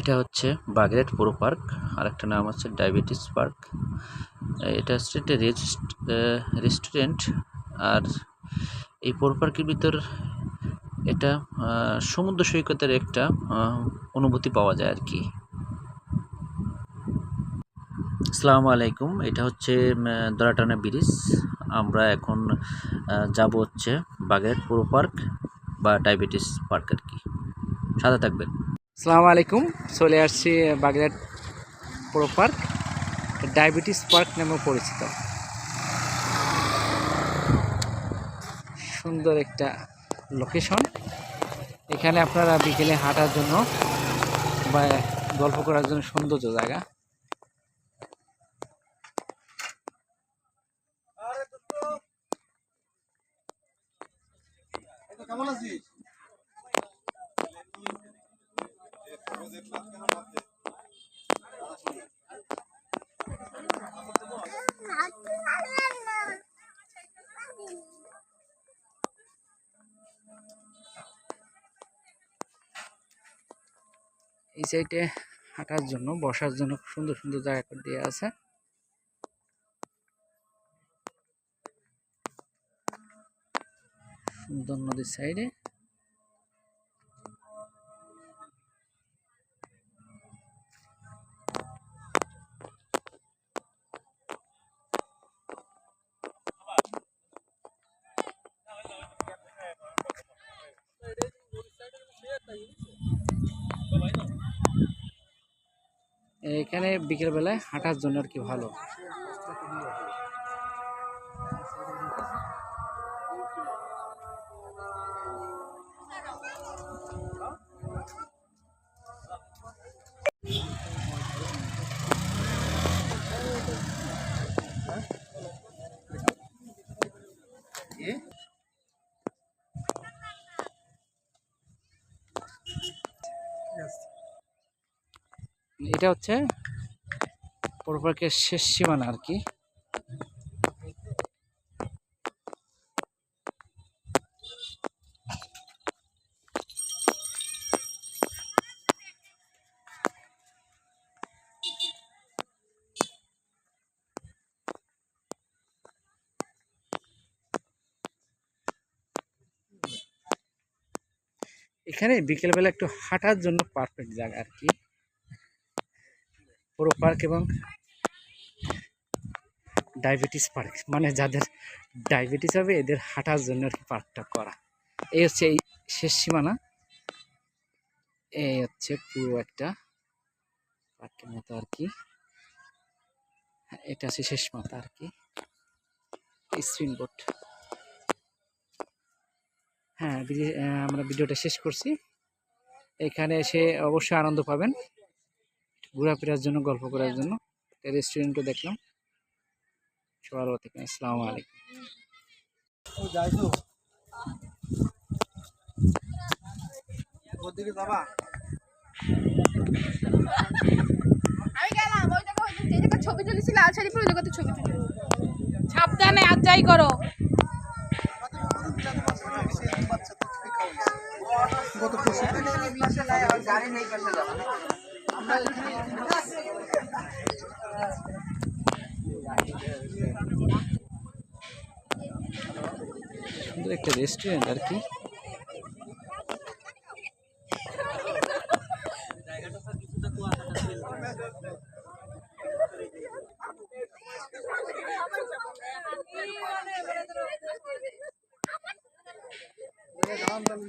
এটা হচ্ছে বাগেরহাট পুরো পার্ক আর একটা নাম হচ্ছে ডায়াবেটিস পার্ক। এটা হচ্ছে একটা রেস্টুরেন্ট, আর এই পুরো পার্কের ভিতর এটা সমুদ্র সৈকতের একটা অনুভূতি পাওয়া যায় আর কি। আসসালামু আলাইকুম, এটা হচ্ছে দরাটানা ব্রিজ। আমরা এখন যাব হচ্ছে বাগেরহাট পুরো পার্ক বা ডায়াবেটিস পার্ক আর কি। সাদা থাকবেন। আসসালামু আলাইকুম। চলে আসছি বাগেরহাট পুরো পার্ক ডায়াবেটিস পার্ক নামে পরিচিত। সুন্দর একটা লোকেশন এখানে আপনারা বিকেলে হাঁটার জন্য বা গল্প করার জন্য সৌন্দর্য জায়গা। কেমন আছিস? এই সাইডে হাঁটার জন্য, বসার জন্য সুন্দর সুন্দর জায়গা করে দেওয়া আছে। সুন্দর নদীর সাইডে এখানে বিকেলবেলায় হাঁটার জন্য আর কি ভালো। এটা হচ্ছে পুরো শেষ সীমানা আর কি। এখানে বিকেলবেলা একটু হাঁটার জন্য পারফেক্ট জায়গা আর কি। পুরো পার্ক এবং ডায়াবেটিস পার্ক মানে যাদের ডায়াবেটিস হবে এদের হাঁটার জন্য আর কি পার্কটা করা। এই হচ্ছে এই শেষ সীমানা। এই হচ্ছে পুরো একটা পার্কের মতো আর কি। হ্যাঁ, এটা হচ্ছে শেষ মাথা আর কি। স্ক্রিন বোর্ড হ্যাঁ আমরা ভিডিওটা শেষ করছি। এখানে এসে অবশ্যই আনন্দ পাবেন। ঘোরাফেরার জন্য গল্প করার জন্য। রেস্টুরেন্টও দেখলাম। সবার থাকবেন আসসালামু আলাইকুম। ছবি পরে ছবি তুলি সাবধানে আর যাই করো। গত পরশু থেকে। সুন্দর একটা রেস্টুরেন্ট আর কি দাঁড়ান, দাঁড়ান,